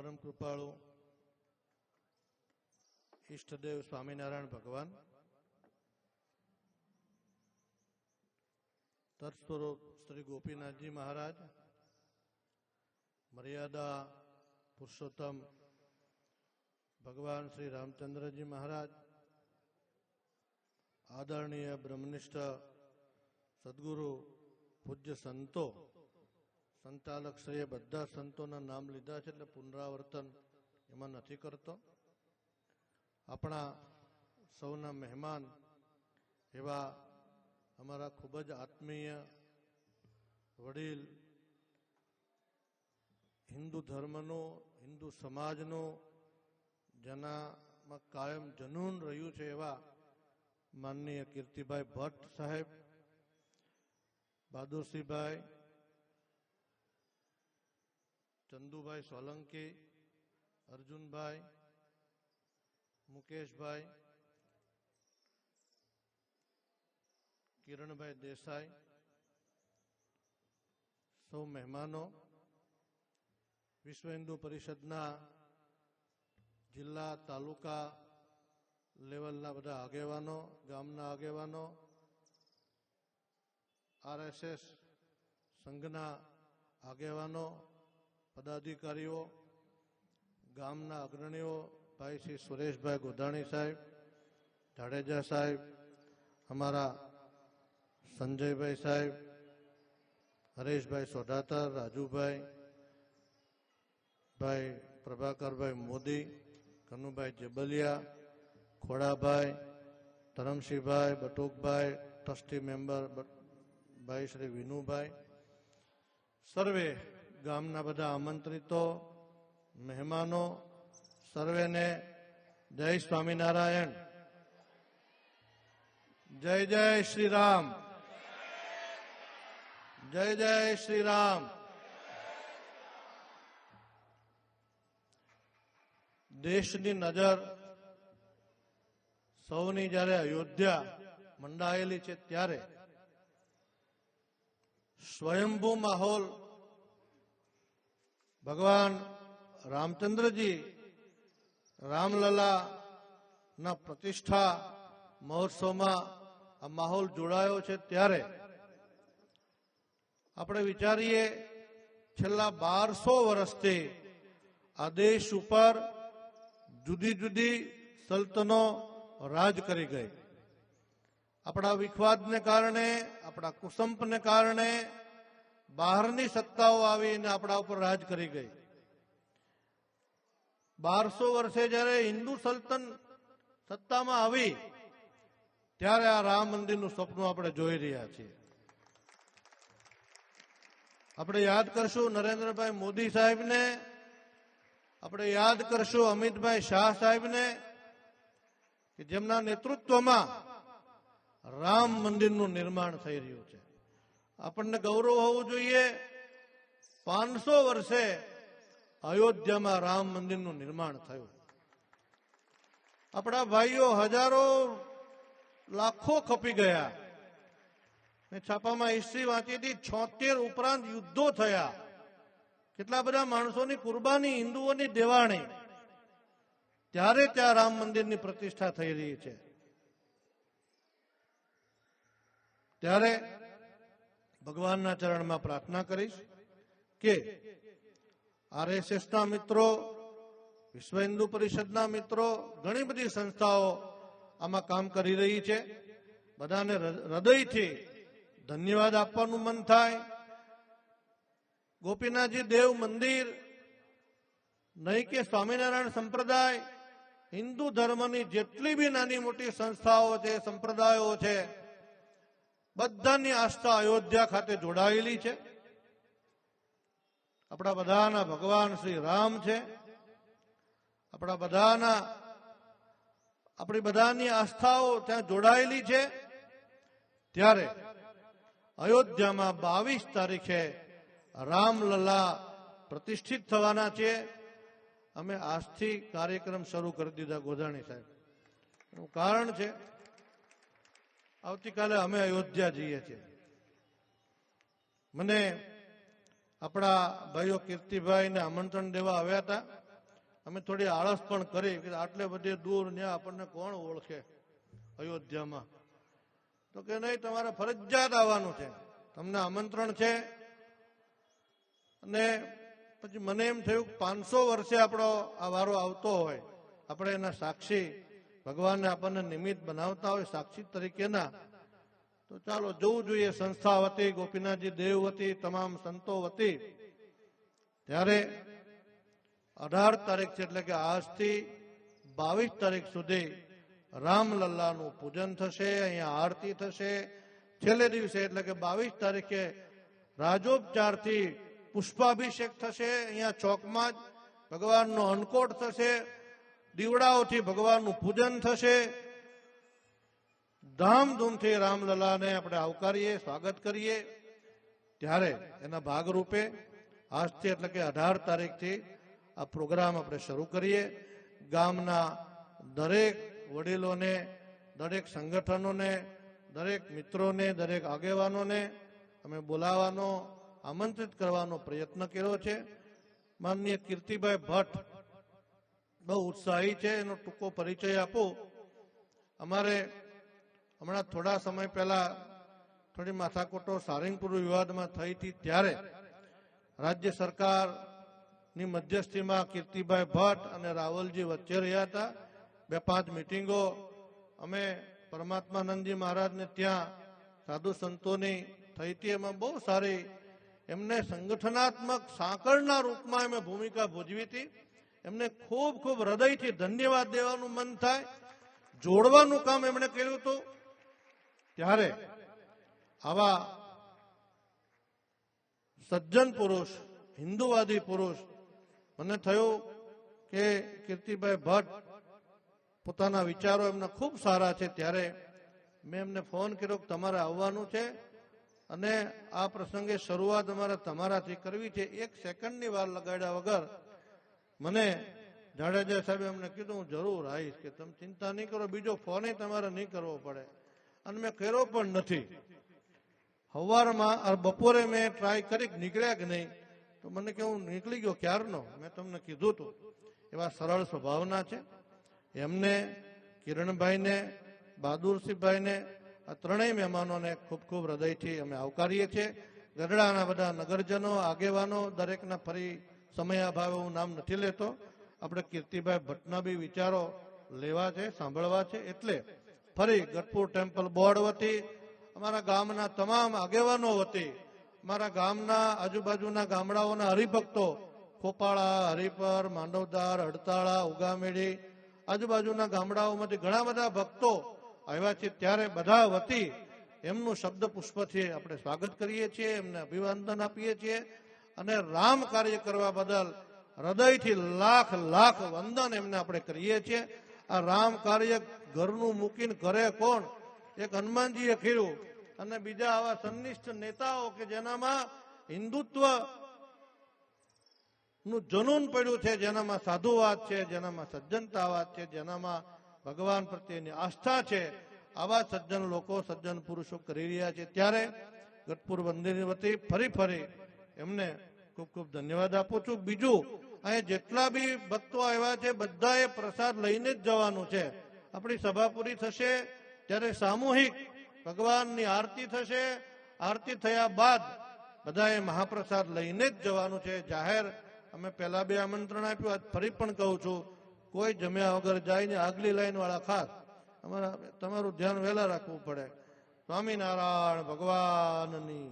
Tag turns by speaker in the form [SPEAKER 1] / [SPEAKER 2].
[SPEAKER 1] પરમ કૃપાળુ ઈષ્ટદેવ સ્વામિનારાયણ ભગવાન. તત્સ્વરૂપ શ્રી ગોપીનાથજી મહારાજ, મર્યાદા પુરુષોત્તમ ભગવાન શ્રી રામચંદ્રજી મહારાજ, આદરણીય બ્રહ્મનિષ્ઠ સદગુરુ પૂજ્ય સંતો સંચાલક શ્રીએ બધા સંતોના નામ લીધા છે એટલે પુનરાવર્તન એમાં નથી કરતો. આપણા સૌના મહેમાન એવા અમારા ખૂબ જ આત્મીય વડીલ હિન્દુ ધર્મનો, હિન્દુ સમાજનો, જેનામાં કાયમ જનૂન રહ્યું છે એવા માનનીય કીર્તિભાઈ ભટ્ટ સાહેબ, બહાદુરસિંહભાઈ ચંદુભાઈ સોલંકી, અર્જુનભાઈ, મુકેશભાઈ, કિરણભાઈ દેસાઈ, સૌ મહેમાનો, વિશ્વ હિન્દુ પરિષદના જિલ્લા, તાલુકા લેવલના બધા આગેવાનો, ગામના આગેવાનો, આરએસએસ સંઘના આગેવાનો પદાધિકારીઓ ગામના અગ્રણીઓ ભાઈ શ્રી સુરેશભાઈ ગોધાણી સાહેબ જાડેજા સાહેબ અમારા સંજયભાઈ સાહેબ હરેશભાઈ સોઢાતર રાજુભાઈ ભાઈ પ્રભાકરભાઈ મોદી કનુભાઈ જેબલિયા ખોડાભાઈ ધરમસિંહભાઈ બટુકભાઈ ટ્રસ્ટી મેમ્બર ભાઈ શ્રી વિનુભાઈ સર્વે ગામના બધા આમંત્રિતો, મહેમાનો, સર્વેને જય સ્વામિનારાયણ. જય જય શ્રી રામ જય જય શ્રી રામ દેશની નજર સૌની જ્યારે અયોધ્યા મંડાયેલી છે ત્યારે, સ્વયંભૂ માહોલ ભગવાન રામચંદ્રજી રામલલા ના પ્રતિષ્ઠા મહોત્સવમાં આ માહોલ જોડાયો છે ત્યારે આપણે વિચારીએ, છેલ્લા બારસો વર્ષથી આ દેશ ઉપર જુદી જુદી સલ્તનો રાજ કરી ગઈ. આપણા વિખવાદને કારણે, આપણા કુસંપને કારણે બહારની સત્તાઓ આવીને આપણા ઉપર રાજ કરી ગઈ. બારસો વર્ષે જ્યારે હિન્દુ સલ્તન સત્તામાં આવી, ત્યારે આ રામ મંદિરનું સપનું આપણે જોઈ રહ્યા છીએ. આપણે યાદ કરશું નરેન્દ્રભાઈ મોદી સાહેબને, આપણે યાદ કરશું અમિતભાઈ શાહ સાહેબને, કે જેમના નેતૃત્વમાં રામ મંદિરનું નિર્માણ થઈ રહ્યું છે. આપણને ગૌરવ હોવું જોઈએ. પાંચસો વર્ષે અયોધ્યામાં રામ મંદિરનું નિર્માણ થયું. આપણા ભાઈઓ હજારો લાખો ખપી ગયા. મેં છાપામાં હિસ્ટ્રી વાંચી હતી, છોતેર ઉપરાંત યુદ્ધો થયા. કેટલા બધા માણસોની કુરબાની, હિન્દુઓની દેવાણી. ત્યારે ત્યાં રામ મંદિરની પ્રતિષ્ઠા થઈ રહી છે. ત્યારે ભગવાનના ચરણમાં પ્રાર્થના કરીશ કે આરએસએસના મિત્રો, વિશ્વ હિન્દુ પરિષદના મિત્રો, ઘણી બધી સંસ્થાઓ આમાં કામ કરી રહી છે. બધાને હૃદયથી ધન્યવાદ આપવાનું મન થાય. ગોપીનાથજી દેવ મંદિર, નહીં કે સ્વામિનારાયણ સંપ્રદાય, હિન્દુ ધર્મની જેટલી બી નાની મોટી સંસ્થાઓ છે, સંપ્રદાયો છે બધાની આસ્થા અયોધ્યા ખાતે જોડાયેલી છે. આપણા બધાના ભગવાન શ્રી રામ છે. આપણા બધાના, આપણી બધાની આસ્થાઓ ત્યાં જોડાયેલી છે. ત્યારે અયોધ્યામાં બાવીસ તારીખે રામલલા પ્રતિષ્ઠિત થવાના છે. અમે આજથી કાર્યક્રમ શરૂ કરી દીધા ગોધાણી સાહેબ. એનું કારણ છે આવતીકાલે અમે અયોધ્યા જઈએ છીએ. મને આપણા ભાઈઓ કીર્તિભાઈને આમંત્રણ દેવા આવ્યા હતા. અમે થોડી આળસ પણ કરી કે આટલે બધે દૂર ત્યાં આપણને કોણ ઓળખે અયોધ્યામાં? તો કે નહીં, તમારે ફરજિયાત આવવાનું છે. તમને આમંત્રણ છે. અને પછી મને એમ થયું કે પાંચસો વર્ષે આપણો આ વારો આવતો હોય, આપણે એના સાક્ષી ભગવાનને આપણને નિમિત્ત બનાવતા હોય, સાક્ષી તરીકેના, તો ચાલો જોવું જોઈએ, સંસ્થા વતી, ગોપીનાથજી દેવ વતી, તમામ સંતો વતી. ત્યારે અઢાર તારીખ છે એટલે કે આજથી બાવીસ તારીખ સુધી રામલલ્લાનું પૂજન થશે, અહીંયા આરતી થશે. છેલ્લે દિવસે એટલે કે બાવીસ તારીખે રાજોપચારથી પુષ્પાભિષેક થશે, અહીંયા ચોકમાં જ ભગવાનનો અન્નકોટ થશે. દીવડાઓથી ભગવાનનું પૂજન થશે. ધામધૂમથી રામલલાને આપણે આવકારીએ, સ્વાગત કરીએ. ત્યારે એના ભાગરૂપે આજથી એટલે કે અઢાર તારીખથી આ પ્રોગ્રામ આપણે શરૂ કરીએ. ગામના દરેક વડીલોને, દરેક સંગઠનોને, દરેક મિત્રોને, દરેક આગેવાનોને અમે બોલાવવાનો, આમંત્રિત કરવાનો પ્રયત્ન કર્યો છે. માનનીય કીર્તિભાઈ ભટ્ટ બહુ ઉત્સાહી છે, એનો ટૂંકો પરિચય આપો. અમારે હમણાં થોડા સમય પહેલા થોડી માથાકોટો સારંગપુર વિવાદમાં થઈ હતી, ત્યારે રાજ્ય સરકારની મધ્યસ્થીમાં કીર્તિભાઈ ભટ્ટ અને રાવલજી વચ્ચે રહ્યા હતા. બે પાંચ મિટિંગો. અમે પરમાત્માનંદજી મહારાજને ત્યાં સાધુ સંતોની થઈ હતી. એમાં બહુ સારી એમને સંગઠનાત્મક સાંકળના રૂપમાં એમને ભૂમિકા ભજવી હતી. એમને ખૂબ ખૂબ હૃદયથી ધન્યવાદ દેવાનું મન થાય. જોડવાનું કામ એમણે કર્યું હતું. ત્યારે આવા સજ્જન પુરુષ, હિન્દુવાદી પુરુષ, મને થયું કે કીર્તિભાઈ ભટ્ટ પોતાના વિચારો એમના ખૂબ સારા છે. ત્યારે મેં એમને ફોન કર્યો કે તમારે આવવાનું છે અને આ પ્રસંગે શરૂઆત અમારે તમારાથી કરવી છે. એક સેકન્ડની વાર લગાડ્યા વગર મને જાડેજા સાહેબે અમને કીધું, હું જરૂર આવીશ કે તમે ચિંતા નહીં કરો, બીજો ફોન તમારે નહીં કરવો પડે. અને મેં કર્યો પણ નથી. સવારમાં બપોરે મેં ટ્રાય કરી નીકળ્યા કે નહીં, તો મને કે હું નીકળી ગયો ક્યારનો? મેં તમને કીધું હતું એવા સરળ સ્વભાવના છે. એમને, કિરણભાઈને, બહાદુરસિંહભાઈને, આ ત્રણેય મહેમાનોને ખૂબ ખૂબ હૃદયથી અમે આવકારીએ છીએ. ગઢડાના બધા નગરજનો, આગેવાનો દરેકના ફરી સમય અભાવે હું નામ નથી લેતો. આપણે કીર્તિભાઈ ભટ્ટના બી વિચારો લેવા છે, સાંભળવા છે. એટલે ફરી ગઢપુર ટેમ્પલ બોર્ડ વતી અમારા ગામના તમામ આગેવાનો વતી અમારા ગામના આજુબાજુના ગામડાઓના હરિભક્તો ખોપાળા, હરિપર, માંડવદાર, હડતાળા, ઉગામેડી આજુબાજુના ગામડાઓમાંથી ઘણા બધા ભક્તો આવ્યા છે. ત્યારે બધા વતી એમનું શબ્દ પુષ્પથી આપણે સ્વાગત કરીએ છીએ, એમને અભિવાદન આપીએ છીએ. અને રામ કાર્ય કરવા બદલ હૃદયથી લાખ લાખ વંદન એમને આપણે કરીએ છીએ. આ રામ કાર્ય ઘરનું મૂકીને કરે કોણ? એક હનુમાનજીએ કર્યું. અને બીજા આવા સંનિષ્ઠ નેતાઓ કે જેનામાં હિન્દુત્વનું જનૂન પડ્યું છે, જેનામાં સાધુવાદ છે, જેનામાં સજ્જનતાવાદ છે, જેનામાં ભગવાન પ્રત્યેની આસ્થા છે, આવા સજ્જન લોકો, સજ્જન પુરુષો કરી રહ્યા છે. ત્યારે ગઢપુર મંદિરની વતી ફરી ફરી એમને ખૂબ ખૂબ ધન્યવાદ આપું છું. બીજું અહીંયા જેટલા બી ભક્તો આવ્યા છે, બધાએ પ્રસાદ લઈને જ જવાનું છે. આપણી સભા પૂરી થશે ત્યારે સામૂહિક ભગવાનની આરતી થશે. આરતી થયા બાદ બધાએ મહાપ્રસાદ લઈને જ જવાનું છે. જાહેર, અમે પહેલા બે આમંત્રણ આપ્યું ફરી પણ કહું છું, કોઈ જમ્યા વગર જાય ને આગલી લાઈન વાળા ખાસ. અમારા તમારું ધ્યાન વહેલા રાખવું પડે. સ્વામિનારાયણ ભગવાનની